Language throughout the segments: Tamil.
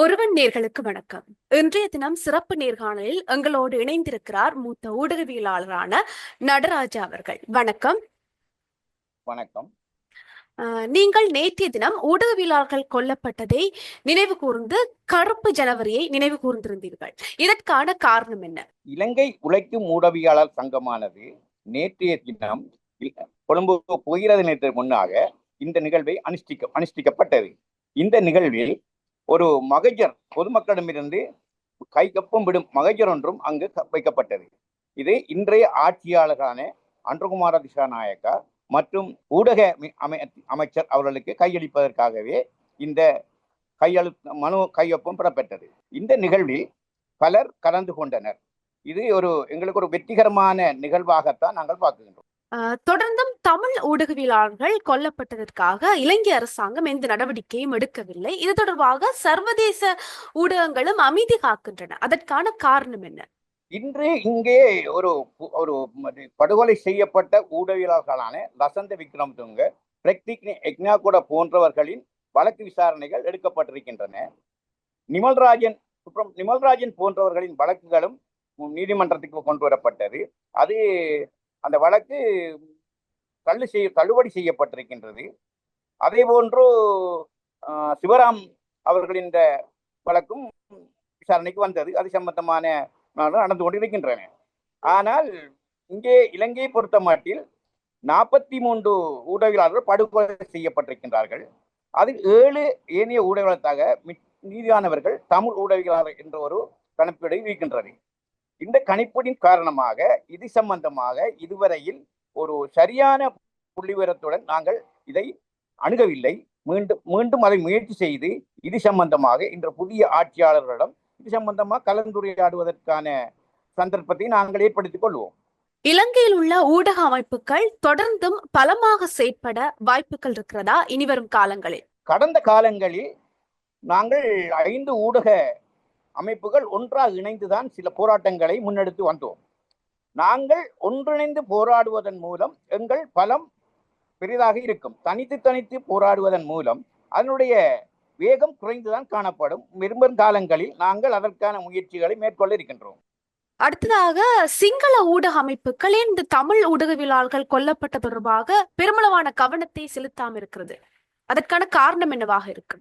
ஒருவன் நேர்களுக்கு வணக்கம். இன்றைய தினம் சிறப்பு நேர்காணலில் எங்களோடு இணைந்திருக்கிறார் மூத்த ஊடகவியலாளரான நடராஜா அவர்கள். வணக்கம். வணக்கம். நீங்கள் நேற்றைய தினம் ஊடகவியலாளர்கள் கொல்லப்பட்டதை நினைவு கூர்ந்து கருப்பு ஜனவரியை நினைவு கூர்ந்திருந்தீர்கள். இதற்கான காரணம் என்ன? இலங்கை உழைக்கும் ஊடகவியலாளர் சங்கமானது நேற்றைய தினம் கொழும்பு போகிறது நேற்று முன்னாக இந்த நிகழ்வை அனுஷ்டிக்க அனுஷ்டிக்கப்பட்டது. இந்த நிகழ்வில் ஒரு மகஜர் பொதுமக்களிடமிருந்து கைகப்பம் விடும் மகஜர் ஒன்றும் அங்கு க- வைக்கப்பட்டது. இது இன்றைய ஆட்சியாளரான அன்றகுமார திசாநாயக்கா மற்றும் ஊடக அமை- அமைச்சர் அவர்களுக்கு கையளிப்பதற்காகவே இந்த கையெழு மனு கையொப்பம் பெறப்பட்டது. இந்த நிகழ்வில் பலர் கலந்து கொண்டனர். இது ஒரு எங்களுக்கு ஒரு வெற்றிகரமான நிகழ்வாகத்தான் நாங்கள் பார்க்கின்றோம். தொடர்ந்தும் தமிழ் ஊடகவியலாளர்கள் கொல்லப்பட்டதற்காக இலங்கை அரசாங்கம் எந்த நடவடிக்கையும் எடுக்கவில்லை. இது தொடர்பாக சர்வதேச ஊடகங்களும் அமைதி காக்கின்றன. அதற்கான காரணம் என்ன? இன்று இங்கே ஒரு ஒரு படுகொலை செய்யப்பட்ட ஊடகவியலாளர்களான வசந்த விக்ரம் துங்க பிரக்திக் எக்னாகுட போன்றவர்களின் வழக்கு விசாரணைகள் எடுக்கப்பட்டிருக்கின்றன. நிமல்ராஜன் சுப்ரம் நிமல்ராஜன் போன்றவர்களின் வழக்குகளும் நீதிமன்றத்துக்கு கொண்டு வரப்பட்டது. அது அந்த வழக்கு தள்ளு செய்ய தள்ளுபடி செய்யப்பட்டிருக்கின்றது. அதே போன்று சிவராம் அவர்களின் இந்த வழக்கும் விசாரணைக்கு வந்தது. அது சம்பந்தமான நாளும் நடந்து கொண்டிருக்கின்றன. ஆனால் இங்கே இலங்கையை பொறுத்த மாட்டில் நாற்பத்தி மூன்று ஊடகவியலாளர்கள் படுகொலை செய்யப்பட்டிருக்கின்றார்கள். அதில் ஏழு ஏனைய ஊடகத்தாக மீதியானவர்கள் தமிழ் ஊடகவியலாளர் என்ற ஒரு கணிப்பீடை இருக்கின்றது. இந்த கணிப்பீடின் காரணமாக இது சம்பந்தமாக இதுவரையில் ஒரு சரியான புள்ளிவிவரத்துடன் நாங்கள் இதை அணுகவில்லை. மீண்டும் மீண்டும் அதை முயற்சி செய்து இது சம்பந்தமாக இன்று புதிய ஆட்சியாளர்களிடம் இது சம்பந்தமாக கலந்துரையாடுவதற்கான சந்தர்ப்பத்தை நாங்கள் ஏற்படுத்திக் கொள்வோம். இலங்கையில் உள்ள ஊடக அமைப்புகள் தொடர்ந்தும் பலமாக செயற்பட வாய்ப்புகள் இருக்கிறதா? இனிவரும் காலங்களில். கடந்த காலங்களில் நாங்கள் ஐந்து ஊடக அமைப்புகள் ஒன்றாக இணைந்துதான் சில போராட்டங்களை முன்னெடுத்து வந்தோம். நாங்கள் ஒன்றிணைந்து போராடுவதன் மூலம் எங்கள் பலம் பெரிதாக இருக்கும். தனித்து தனித்து போராடுவதன் மூலம் அதனுடைய வேகம் குறைந்துதான் காணப்படும். விரும்பும் காலங்களில் நாங்கள் அதற்கான முயற்சிகளை மேற்கொள்ள இருக்கின்றோம். அடுத்ததாக சிங்கள ஊடக அமைப்புகள் இந்த தமிழ் ஊடகவியலாளர்கள் கொல்லப்பட்ட தொடர்பாக பெருமளவான கவனத்தை செலுத்தாம இருக்கிறது. அதற்கான காரணம் என்னவாக இருக்கு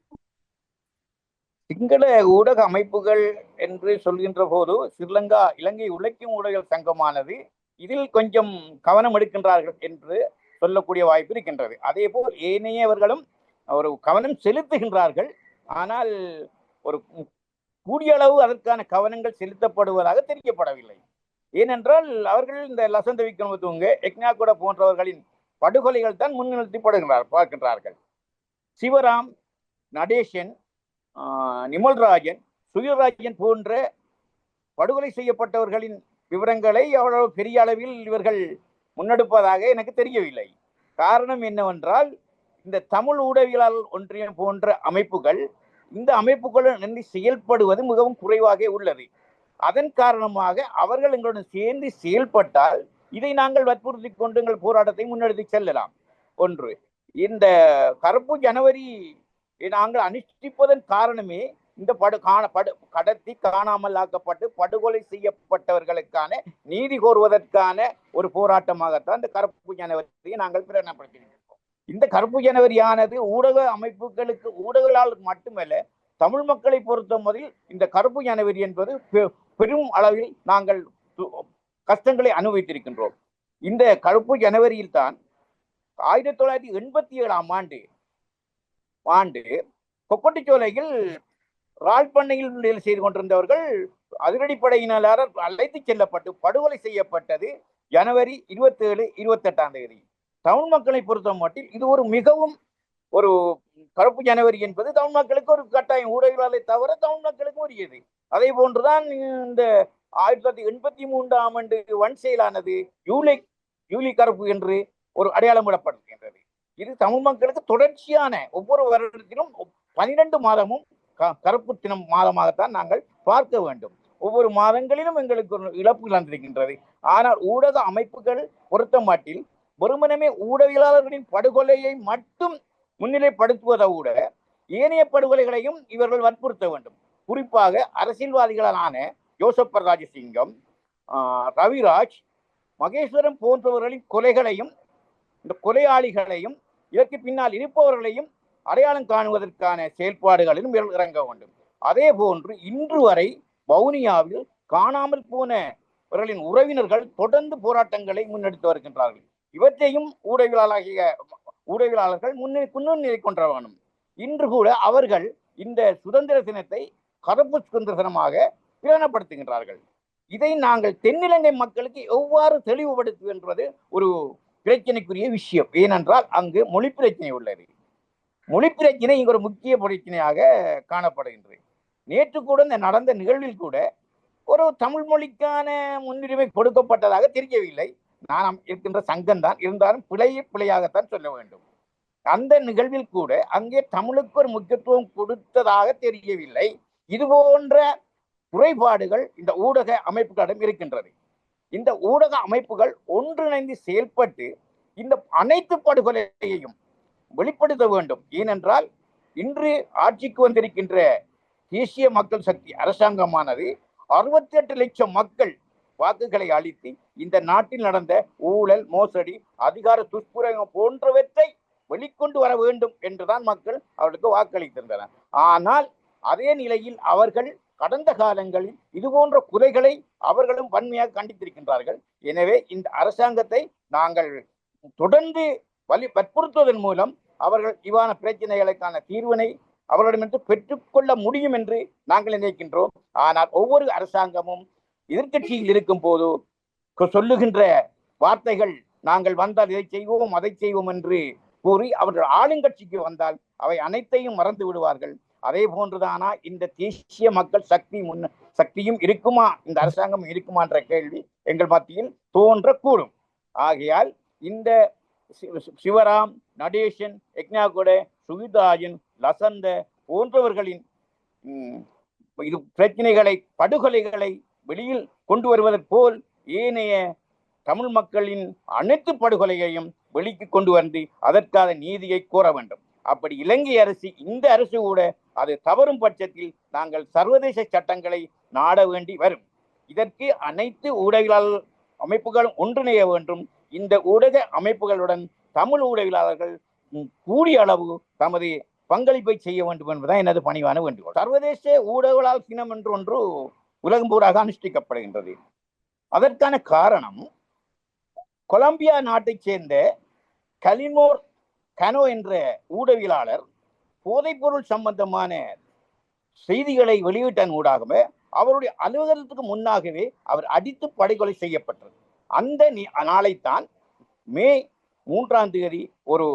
சிங்கள ஊடக அமைப்புகள் என்று சொல்கின்ற போது ஸ்ரீலங்கா இலங்கை உழைக்கும் ஊடக சங்கமானது இதில் கொஞ்சம் கவனம் எடுக்கின்றார்கள் என்று சொல்லக்கூடிய வாய்ப்பு இருக்கின்றது. அதே போல் ஏனையவர்களும் ஒரு கவனம் செலுத்துகின்றார்கள். ஆனால் ஒரு கூடிய அளவு அதற்கான கவனங்கள் செலுத்தப்படுவதாக தெரிவிக்கப்படவில்லை. ஏனென்றால் அவர்கள் இந்த லசந்த விக்ரமத்துவங்க எக்னாகுட போன்றவர்களின் படுகொலைகள் தான் முன்னிறுத்தப்படுகிறார் பார்க்கின்றார்கள். சிவராம் நடேசன் நிமல்ராஜன் சுயராஜன் போன்ற படுகொலை செய்யப்பட்டவர்களின் விவரங்களை அவ்வளவு பெரிய அளவில் இவர்கள் முன்னெடுப்பதாக எனக்கு தெரியவில்லை. காரணம் என்னவென்றால் இந்த தமிழ் ஊடகவியலாளர் ஒன்றியம் போன்ற அமைப்புகள் இந்த அமைப்புகளுடன் செயல்படுவது மிகவும் குறைவாக உள்ளது. அதன் காரணமாக அவர்கள் எங்களுடன் சேர்ந்து செயல்பட்டால் இதை நாங்கள் வற்புறுத்தி கொண்டு எங்கள் போராட்டத்தை முன்னெடுத்து செல்லலாம். ஒன்று இந்த கருப்பு ஜனவரி நாங்கள் அனுஷ்டிப்பதன் காரணமே இந்த படு காண படு கடத்தி காணாமல் ஆக்கப்பட்டு படுகொலை செய்யப்பட்டவர்களுக்கான நீதி கோருவதற்கான ஒரு போராட்டமாகத்தான் இந்த கருப்பு ஜனவரியை நாங்கள் பிரகடனப்படுத்தியிருக்கோம் இந்த கருப்பு ஜனவரியானது ஊடக அமைப்புகளுக்கு ஊடகங்களால் மட்டுமல்ல தமிழ் மக்களை பொறுத்த முதலில் இந்த கருப்பு ஜனவரி என்பது பெரும் அளவில் நாங்கள் து- கஷ்டங்களை அனுபவித்திருக்கின்றோம். இந்த கருப்பு ஜனவரியில் தான் ஆயிரத்தி தொள்ளாயிரத்தி எண்பத்தி ஏழாம் ஆண்டு ஆண்டு கொக்கட்டிச்சோலையில் ரால் பண்ணையில் செய்து கொண்டிருந்தவர்கள் அதிரடிப்படையினரால் அழைத்து செல்லப்பட்டு படுகொலை செய்யப்பட்டது ஜனவரி இருபத்தி ஏழு இருபத்தி எட்டாம் தேதி. தமிழ் மக்களை பொறுத்த மட்டில் இது ஒரு மிகவும் ஒரு கருப்பு ஜனவரி என்பது தமிழ் மக்களுக்கு ஒரு கட்டாயம். ஊடகங்களை தவிர தமிழ் மக்களுக்கு உரியது. அதே போன்றுதான் இந்த ஆயிரத்தி தொள்ளாயிரத்தி எண்பத்தி மூன்றாம் ஆண்டு வன் செயலானது யூலை யூலி கருப்பு என்று ஒரு அடையாளம் விடப்படுகின்றது இது தமிழ் மக்களுக்கு தொடர்ச்சியான ஒவ்வொரு வருடத்திலும் பனிரெண்டு மாதமும் க- கருப்பு தினம் மாதமாகத்தான் நாங்கள் பார்க்க வேண்டும். ஒவ்வொரு மாதங்களிலும் எங்களுக்கு ஒரு இழப்பு நடந்திருக்கின்றது ஆனால் ஊடக அமைப்புகள் பொறுத்த மாட்டில் வெறுமனமே ஊடகவியலாளர்களின் படுகொலையை மட்டும் முன்னிலைப்படுத்துவதை கூட ஏனைய படுகொலைகளையும் இவர்கள் வற்புறுத்த வேண்டும். குறிப்பாக அரசியல்வாதிகளான ஜோசப் பிரராஜசிங்கம் ஆஹ், ரவிராஜ் மகேஸ்வரம் போன்றவர்களின் கொலைகளையும் இந்த கொலையாளிகளையும் இதற்கு பின்னால் இருப்பவர்களையும் அடையாளம் காணுவதற்கான செயல்பாடுகளிலும் இறங்க வேண்டும். அதே போன்று இன்று வரை வவுனியாவில் காணாமல் போனவர்களின் உறவினர்கள் தொடர்ந்து போராட்டங்களை முன்னெடுத்து வருகின்றார்கள். இவற்றையும் ஊடகவியலாளர்கிய ஊடகவியலாளர்கள் முன்னே முன்னிலை கொண்ட வேணும் இன்று கூட அவர்கள் இந்த சுதந்திர தினத்தை கருப்பு சுதந்திர தினமாக பிரகடனப்படுத்துகின்றார்கள். இதை நாங்கள் தென்னிலங்கை மக்களுக்கு எவ்வாறு தெளிவுபடுத்துவது என்பது ஒரு பிரச்சனைக்குரிய விஷயம். ஏனென்றால் அங்கு மொழி பிரச்சனை உள்ளது. மொழி பிரச்சனை இங்கு ஒரு முக்கிய பிரச்சனையாக காணப்படுகின்றது. நேற்று கூட இந்த நடந்த நிகழ்வில் கூட ஒரு தமிழ் மொழிக்கான முன்னுரிமை கொடுக்கப்பட்டதாக தெரியவில்லை. நான் இருக்கின்ற சங்கம் தான். இருந்தாலும் பிழையை பிழையாகத்தான் சொல்ல வேண்டும். அந்த நிகழ்வில் கூட அங்கே தமிழுக்கு ஒரு முக்கியத்துவம் கொடுத்ததாக தெரியவில்லை. இது போன்ற குறைபாடுகள் இந்த ஊடக அமைப்புகளிடம் இருக்கின்றது. இந்த ஊடக அமைப்புகள் ஒன்றிணைந்து செயல்பட்டு இந்த அனைத்து படுகொலையையும் வெளிப்படுத்த வேண்டும். ஏனென்றால் இன்று ஆட்சிக்கு வந்திருக்கின்ற தேசிய மக்கள் சக்தி அரசாங்கமானது அறுபத்தி எட்டு லட்சம் மக்கள் வாக்குகளை அளித்து இந்த நாட்டில் நடந்த ஊழல் மோசடி அதிகார துஷ்பிரயோகம் போன்றவற்றை வெளிக்கொண்டு வர வேண்டும் என்றுதான் மக்கள் அவர்களுக்கு வாக்களித்திருந்தனர். ஆனால் அதே நிலையில் அவர்கள் கடந்த காலங்களில் இது போன்ற குறைகளை அவர்களும் வன்மையாக கண்டித்திருக்கின்றார்கள். எனவே இந்த அரசாங்கத்தை நாங்கள் தொடர்ந்து வலி வற்புறுத்துவதன் மூலம் அவர்கள் இவ்வான பிரச்சனைகளுக்கான தீர்வினை அவர்களிடமிருந்து பெற்றுக்கொள்ள முடியும் என்று நாங்கள் நினைக்கின்றோம். ஆனால் ஒவ்வொரு அரசாங்கமும் எதிர்க்கட்சியில் இருக்கும் போது சொல்லுகின்ற வார்த்தைகள் நாங்கள் வந்தால் இதை செய்வோம் அதை செய்வோம் என்று கூறி அவர்கள் ஆளுங்கட்சிக்கு வந்தால் அவை அனைத்தையும் மறந்து விடுவார்கள். அதே போன்றுதானா. இந்த தேசிய மக்கள் சக்தி முன்ன சக்தியும் இருக்குமா? இந்த அரசாங்கம் இருக்குமா என்ற கேள்வி எங்கள் மத்தியில் தோன்றக்கூடும். ஆகையால் இந்த சிவராம் நடேசன் யக்ஞாகுட சுவிதாஜன் லசந்த போன்றவர்களின் இது பிரச்சனைகளை படுகொலைகளை வெளியில் கொண்டு வருவதற் போல் ஏனைய தமிழ் மக்களின் அனைத்து படுகொலையையும் வெளிக்கு கொண்டு வந்து அதற்கான நீதியை கோர வேண்டும். அப்படி இலங்கை அரசு இந்த அரசு கூட அது தவறும் பட்சத்தில் நாங்கள் சர்வதேச சட்டங்களை நாட வேண்டி வரும். இதற்கு அனைத்து ஊடகவியலாளர் அமைப்புகளும் ஒன்றிணைய வேண்டும். இந்த ஊடக அமைப்புகளுடன் தமிழ் ஊடகவியலாளர்கள் கூடிய அளவு தமது பங்களிப்பை செய்ய வேண்டும் என்பதுதான் எனது பணிவான வேண்டுகோள். சர்வதேச ஊடகவியலாளர் தினம் என்று ஒன்று உலகம் பூராக அனுஷ்டிக்கப்படுகின்றது அதற்கான காரணம் கொலம்பியா நாட்டைச் சேர்ந்த கலிமோர் கனோ என்ற ஊடகவியலாளர் போதைப்பொருள் சம்பந்தமான செய்திகளை வெளியிட்டன் ஊடாகவே அவருடைய அலுவலகத்துக்கு முன்னாகவே அவர் அடித்து படுகொலை செய்யப்பட்டது. அந்த நாளைத்தான் மே மூன்றாம் தேதி ஒரு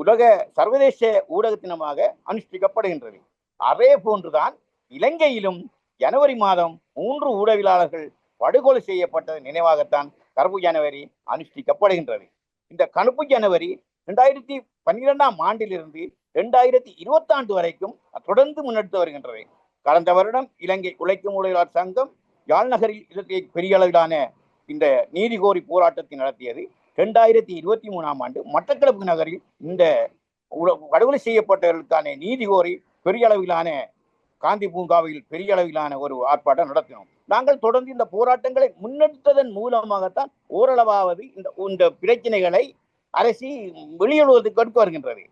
உலக சர்வதேச ஊடக தினமாக அனுஷ்டிக்கப்படுகின்றது. அதே போன்றுதான் இலங்கையிலும் ஜனவரி மாதம் மூன்று ஊடகவியலாளர்கள் படுகொலை செய்யப்பட்டது நினைவாகத்தான் கருப்பு ஜனவரி அனுஷ்டிக்கப்படுகின்றது. இந்த கருப்பு ஜனவரி ரெண்டாயிரத்தி பன்னிரெண்டாம் ஆண்டிலிருந்து ரெண்டாயிரத்தி இருபத்தாண்டு வரைக்கும் தொடர்ந்து முன்னெடுத்து வருகின்றது. கடந்த வருடம் இலங்கை உழைக்கும் ஊழியர் சங்கம் யாழ்நகரில் இலங்கை பெரிய அளவிலான இந்த நீதி கோரி போராட்டத்தை நடத்தியது. ரெண்டாயிரத்தி இருபத்தி மூணாம் ஆண்டு மட்டக்களப்பு நகரில் இந்த படுகொலை செய்யப்பட்டவர்களுக்கான நீதி கோரி பெரிய அளவிலான காந்தி பூங்காவில் பெரிய அளவிலான ஒரு ஆர்ப்பாட்டம் நடத்தினோம். நாங்கள் தொடர்ந்து இந்த போராட்டங்களை முன்னெடுத்ததன் மூலமாகத்தான் ஓரளவாவது இந்த இந்த பிரச்சனைகளை அரசி வெளியிடுவதற்கு எடுத்து வருகின்றது.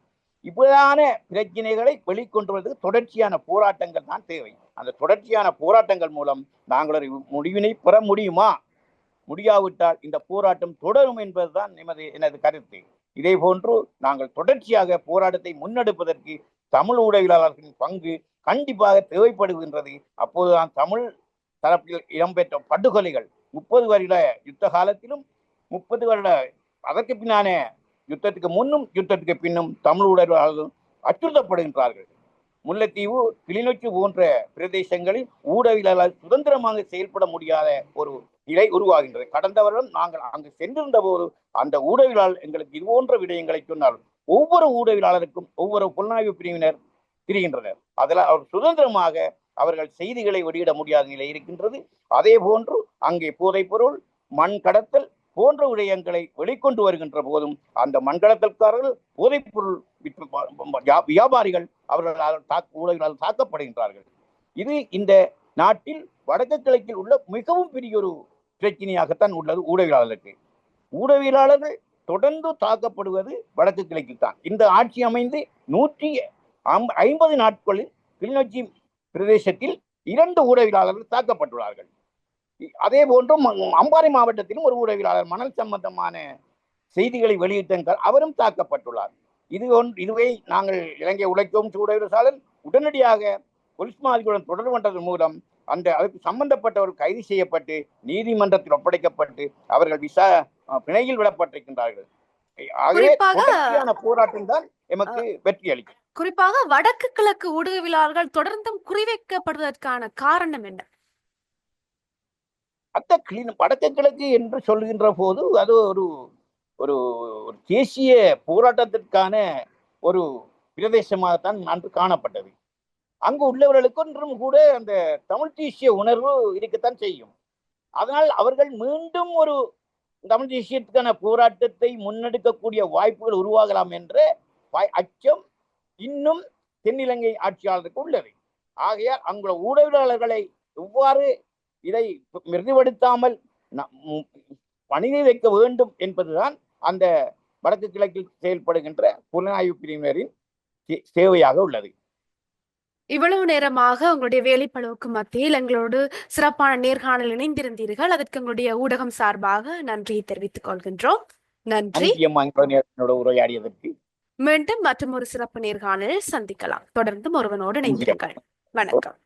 இப்படியான பிரச்சனைகளை வெளிக்கொண்டு வருவதற்கு தொடர்ச்சியான போராட்டங்கள் தான் தேவை. அந்த தொடர்ச்சியான போராட்டங்கள் மூலம் நாங்கள் ஒரு முடிவினை பெற முடியுமா? முடியாவிட்டால் இந்த போராட்டம் தொடரும் என்பதுதான் எமது எனது கருத்து. இதே போன்று நாங்கள் தொடர்ச்சியாக போராட்டத்தை முன்னெடுப்பதற்கு தமிழ் ஊடகவியலாளர்களின் பங்கு கண்டிப்பாக தேவைப்படுகின்றது. அப்போதுதான் தமிழ் தரப்பில் இடம்பெற்ற படுகொலைகள் முப்பது வருட யுத்த காலத்திலும் முப்பது வருட அதற்கு பின்னானே யுத்தத்துக்கு முன்னும் யுத்தத்துக்கு பின்னும் தமிழ் அச்சுறுத்தப்படுகின்றார்கள். முல்லைத்தீவு கிளிநொச்சி போன்ற பிரதேசங்களில் ஊடகவியலாளர் சுதந்திரமாக செயல்பட முடியாத ஒரு நிலை உருவாகின்றது. கடந்த வருடம் நாங்கள் அங்கு சென்றிருந்த போது அந்த ஊடகவியலாளர் எங்களுக்கு இது போன்ற விடயங்களை சொன்னார் ஒவ்வொரு ஊடகவியலாளருக்கும் ஒவ்வொரு புலனாய்வு பிரிவினர் திரிகின்றனர். அதில் அவர் சுதந்திரமாக அவர்கள் செய்திகளை வெளியிட முடியாத நிலை இருக்கின்றது. அதே போன்று அங்கே போதைப்பொருள் மண் கடத்தல் போன்ற விடயங்களை வெளிக்கொண்டு வருகின்ற போதும் அந்த மண் போதைப்பொருள் வியாபாரிகள் அவர்களால் ஊழல்களால் தாக்கப்படுகின்றார்கள். இது இந்த நாட்டில் வடக்கு கிழக்கில் உள்ள மிகவும் பெரிய ஒரு பிரச்சனையாகத்தான் உள்ளது ஊடகவியலாளருக்கு ஊடகவியலாளர்கள் தொடர்ந்து தாக்கப்படுவது வடக்கு கிழக்கில் தான் இந்த ஆட்சி அமைந்து நூற்றி ஐம்பது நாட்களில் கிளிநொச்சி பிரதேசத்தில் இரண்டு ஊடகவியலாளர்கள் தாக்கப்பட்டுள்ளார்கள். அதே போன்று ம- அம்பாறை மாவட்டத்திலும் ஒரு ஊடகவியலாளர் மணல் சம்பந்தமான செய்திகளை வெளியிட்டார் அவரும் தாக்கப்பட்டுள்ளார். இது ஒன் இதுவே நாங்கள் இலங்கை உழைக்கும் ஊடகவியலாளர் உடனடியாக போலீஸ் மாதிரியுடன் தொடர்பு கொண்டதன் மூலம் அந்த அதுக்கு சம்பந்தப்பட்டவர் கைது செய்யப்பட்டு நீதிமன்றத்தில் ஒப்படைக்கப்பட்டு அவர்கள் விசா பிணையில் விடப்பட்டிருக்கின்றார்கள். ஆகவே போராட்டம் தான் எமக்கு வெற்றி அளிக்கும். குறிப்பாக வடக்கு கிழக்கு ஊடகவியலாளர்கள் தொடர்ந்தும் குறிவைக்கப்படுவதற்கான காரணம் என்ன? அந்த கிளீன் வடக்கு கிழக்கு என்று சொல்கின்ற போது அது ஒரு ஒரு ஒரு தேசிய போராட்டத்திற்கான ஒரு பிரதேசமாகத்தான் அன்று காணப்பட்டது. அங்கு உள்ளவர்களுக்கு இன்றும் கூட அந்த தமிழ் தேசிய உணர்வு இருக்கத்தான் செய்யும். அதனால் அவர்கள் மீண்டும் ஒரு தமிழ் தேசியத்துக்கான போராட்டத்தை முன்னெடுக்கக்கூடிய வாய்ப்புகள் உருவாகலாம் என்ற வாய்- அச்சம் இன்னும் தென்னிலங்கை ஆட்சியாளருக்கு உள்ளது. ஆகையால் அங்குள்ள ஊடகவியலாளர்களை எவ்வாறு இதை மிருதுபடுத்தாமல் பணியை வைக்க வேண்டும் என்பதுதான் அந்த வடக்கு கிழக்கில் செயல்படுகின்ற புலனாய்வு பிரிவினரின் சேவையாக உள்ளது. இவ்வளவு நேரமாக உங்களுடைய வேலைப்பளவுக்கு மத்தியில் எங்களோடு சிறப்பான நேர்காணல் இணைந்திருந்தீர்கள். அதற்கு எங்களுடைய ஊடகம் சார்பாக நன்றியை தெரிவித்துக் கொள்கின்றோம். நன்றி. உரையாடியதற்கு. மீண்டும் மற்றும் ஒரு சிறப்பு நேர்காணலில் சந்திக்கலாம். தொடர்ந்தும் ஒருவனோடு இணைந்திருங்கள். வணக்கம்.